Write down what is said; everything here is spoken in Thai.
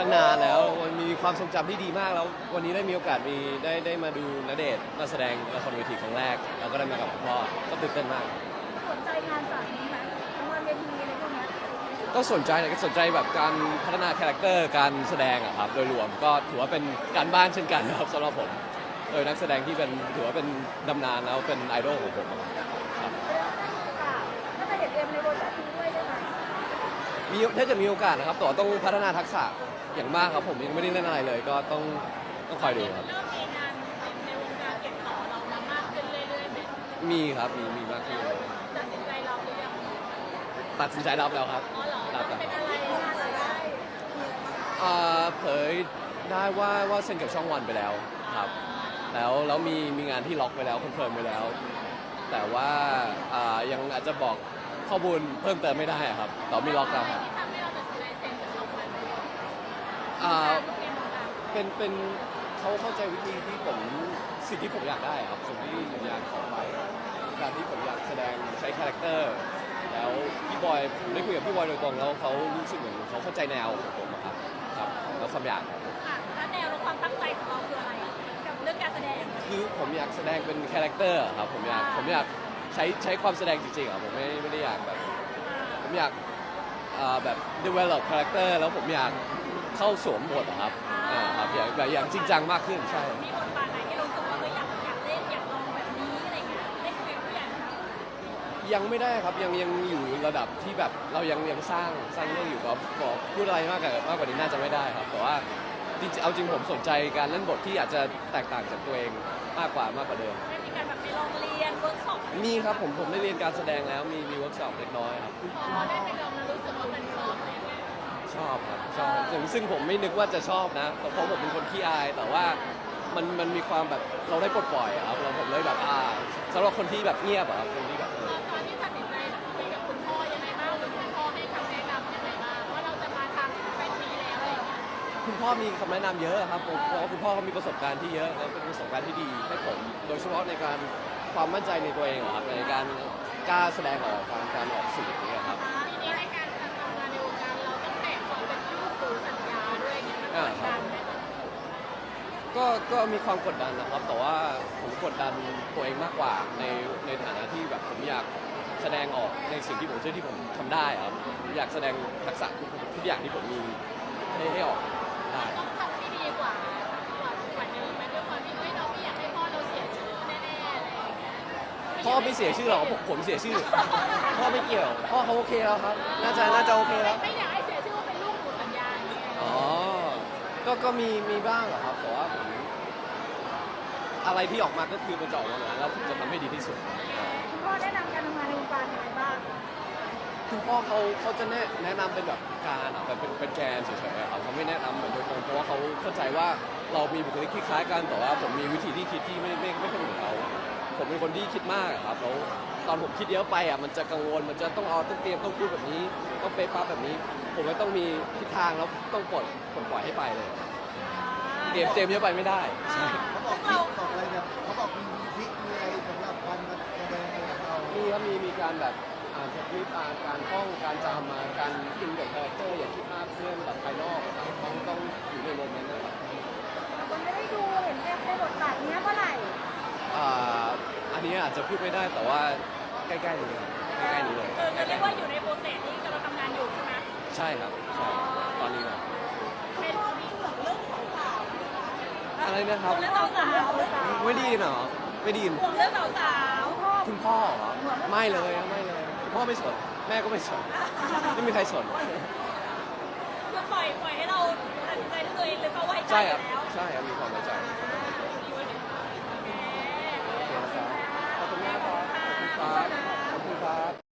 ตั้งนานแล้วมันมีความทรงจำที่ดีมากแล้ว วันนี้ได้มีโอกาสมีได้ได้มาดูนเดชน์มาแสดงละครเวทีครั้งแรก แล้วก็ได้มากับคุณพ่อก็ตื่นเต้นมาก สนใจงานสายนี้ไหมทำงานเวทีอะไรพวกเนี้ยก็สนใจนะก็สนใจแบบการพัฒนาคาแรคเตอร์การแสดงอะครับโดยรวมก็ถือว่าเป็นการบ้านเช่นกันนะครับสำหรับผมโดยนักแสดงที่เป็นถือว่าเป็นตำนานแล้วเป็นไอดอลของผมอะครับค่ะถ้าจะเห็นเอ็มในโปรเจกต์นี้ด้วยได้ไหมมีถ้าเกิดมีโอกาสนะครับแต่ว่าต้องพัฒนาทักษะ อย่างมากครับผมยังไม่ได้เล่นอะไรเลย ก็ต้องต้องคอยดูครับ เริ่มมีงานในวงการติดต่อเรามามากขึ้นเรื่อยๆไหมมีครับมีมีมากขึ้นเลยตัดสินใจเราหรือยังตัดสินใจรับแล้วครับอ๋อเหรอรับแล้วเป็นอะไรงานอะไรอ่าเผยได้ว่าว่าเซ็นกับช่องวันไปแล้วครับ แล้วแล้วมีมีงานที่ล็อกไปแล้วคอนเฟิร์มไปแล้ว แต่ว่าอ่ายังอาจจะบอกข้อมูลเพิ่มเติมไม่ได้อะครับแต่ว่ามีล็อกแล้วครับที่ทำให้เราตัดสินใจเซ็นกับช่องวัน อ่า เกมของ เราเป็นเป็นเขาเข้าใจวิธีที่ผมสิ่งที่ผมอยากได้อะครับสิ่งที่ผมอยากขอไปการที่ผมอยากแสดงใช้คาแรคเตอร์แล้วพี่บอยผมได้คุยกับพี่บอยโดยตรงแล้วเขารู้สึกเหมือนเขาเข้าใจแนวของผมอะครับครับแล้วความอยากค่ะแล้วแนวและความตั้งใจของเราคืออะไรกับเรื่องการแสดง คือผมอยากแสดงเป็นคาแรคเตอร์ครับผมอยากผมอยากใช้ใช้ความแสดงจริงๆอะผมไม่ไม่ได้อยากแบบผมอยากอ่าแบบ develop character แล้วผมอยาก เข้าสวมบทอะครับอ่าครับอยากแบบอย่างจริงจังมากขึ้นใช่ มีบทบาทไหนที่เรารู้สึกว่าเราอยากอยากเล่นอยากลองแบบนี้อะไรเงี้ยได้คุยกับผู้ใหญ่ไหมคะยังไม่ได้ครับยังยังอยู่ระดับที่แบบเรายังยังสร้างสร้างเรื่องอยู่ก็บอกพูดอะไรมากกว่ามากกว่านี้น่าจะไม่ได้ครับ แต่ว่าจริงๆเอาจริงผมสนใจการเล่นบทที่อาจจะแตกต่างจากตัวเองมากกว่ามากกว่าเดิม ได้มีการแบบไปลองเรียนเวิร์กช็อปมีครับผมผมได้เรียนการแสดงแล้วมีมีเวิร์กช็อปเล็กน้อยครับ พอได้ อบครับชอบซึ่งซึ่งผมไม่นึกว่าจะชอบนะเพราะผมเป็นคนขี้อาย แต่ว่ามันมันมีความแบบเราได้ปลดปล่อยอะครับเราผมเลยแบบอ่าสำหรับคนที่แบบเงียบอะครับคนที่แบบเออตอนที่ตัดสินใจคุยกับคุณพ่อยังไงบ้างหรือคุณพ่อให้คำแนะนำยังไงบ้างว่าเราจะมาทางเป็นนี้แล้วอะไรอย่างเงี้ยคุณพ่อมีคำแนะนำเยอะครับผมเพราะว่าคุณพ่อเขามีประสบการณ์ที่เยอะแล้วเป็นประสบการณ์ที่ดีให้ผมโดยเฉพาะในการความมั่นใจในตัวเองอะครับในการกล้าแสดงออกการการออกสื่ออย่างเงี้ย อย่างเงี้ยมันกดดันไหมก็ก็มีความกดดันนะครับ แต่ว่าผมกดดันตัวเองมากกว่าในในฐานะที่แบบผมอยากแสดงออกในสิ่งที่ผมเชื่อที่ผมทำได้ครับผมอยากแสดงทักษะทุกทุกอย่างที่ผมมีให้ให้ออกได้ต้องทำให้ดีกว่า กว่ากว่าเดิมไหมด้วยความที่เฮ้ยเราไม่อยากให้พ่อเราเสียชื่อแน่ๆอะไรอย่างเงี้ยพ่อไม่เสียชื่อหรอกผมผมเสียชื่อ พ่อไม่เกี่ยว พ่อเขาโอเคแล้วครับ น่าจะน่าจะโอเคแล้ว ไม่อยากให้เสียชื่อว่าเป็นลูกหรือสัญญาอย่างเงี้ย อ๋อ ก็ก็มีมีบ้างอะครับแต่ว่าผมอะไรที่ออกมาก็คือมันจะออกมาแล้วแล้วผมจะทำให้ดีที่สุด คุณพ่อแนะนำการทำงานในวงการยังไงบ้าง คุณพ่อเขาเขาจะแนะแนะนำเป็นแบบการอะแบบเป็นเป็นแกนเฉยๆอะครับเขาไม่แนะนำเหมือนโดยตรงเพราะว่าเขาเข้าใจว่าเรามีบุคลิกที่คล้ายกันแต่ว่าผมมีวิธีที่คิดที่ไม่ไม่ไม่ค่อยเหมือนเขาผมเป็นคนที่คิดมากอะครับแล้วตอนผมคิดเยอะไปอะมันจะกังวลมันจะต้องเอาต้องเตรียมต้องพูดแบบนี้ต้องเป๊ะปั๊บแบบนี้ ผมไม่ต้องมีทิศทางแล้วต้องปลดปลดปล่อยให้ไปเลย เตรียมเตรียมเยอะไปไม่ได้ใช่เขาบอกทริคบอกอะไรแบบเขาบอกมีทริคมีอะไรสำหรับการมาแสดงอะไรกับเรา มีครับมีมีการแบบ อ่านสคริปต์อ่านการท่องการจำมาการอินกับคาแรคเตอร์อย่าคิดมากเรื่องแบบภายนอกอะครับต้องต้องอยู่ในโมเมนต์นะครับคนไม่ได้ดูเห็นเอ็มในบทบาทเนี้ยเมื่อไหร่อ่าอันนี้อาจจะพูดไม่ได้แต่ว่าใกล้ๆนี้ครับใกล้ๆนี้เลยคือจะเรียกว่าอยู่ในโปรเซสที่กำลังทำงานอยู่ใช่ไหมใช่ครับใช่ตอนนี้ครับเป็นมีห่วงเรื่องของสาวอะไรนะครับเรื่องสาวสาวไม่ไดีนเหรอไม่ไดีนห่วงเรื่องสาวสาวคุณพ่อเหรอไม่เลยไม่เลยคุณ พ่อไม่สน แม่ก็ไม่สน ไม่มีใครสน คือปล่อยปล่อยให้เราตัดสินใจด้วยตัวเองหรือเขาไว้ใจใช่อครับยู่แล้ว ใช่ครับ มีความไว้ใจอ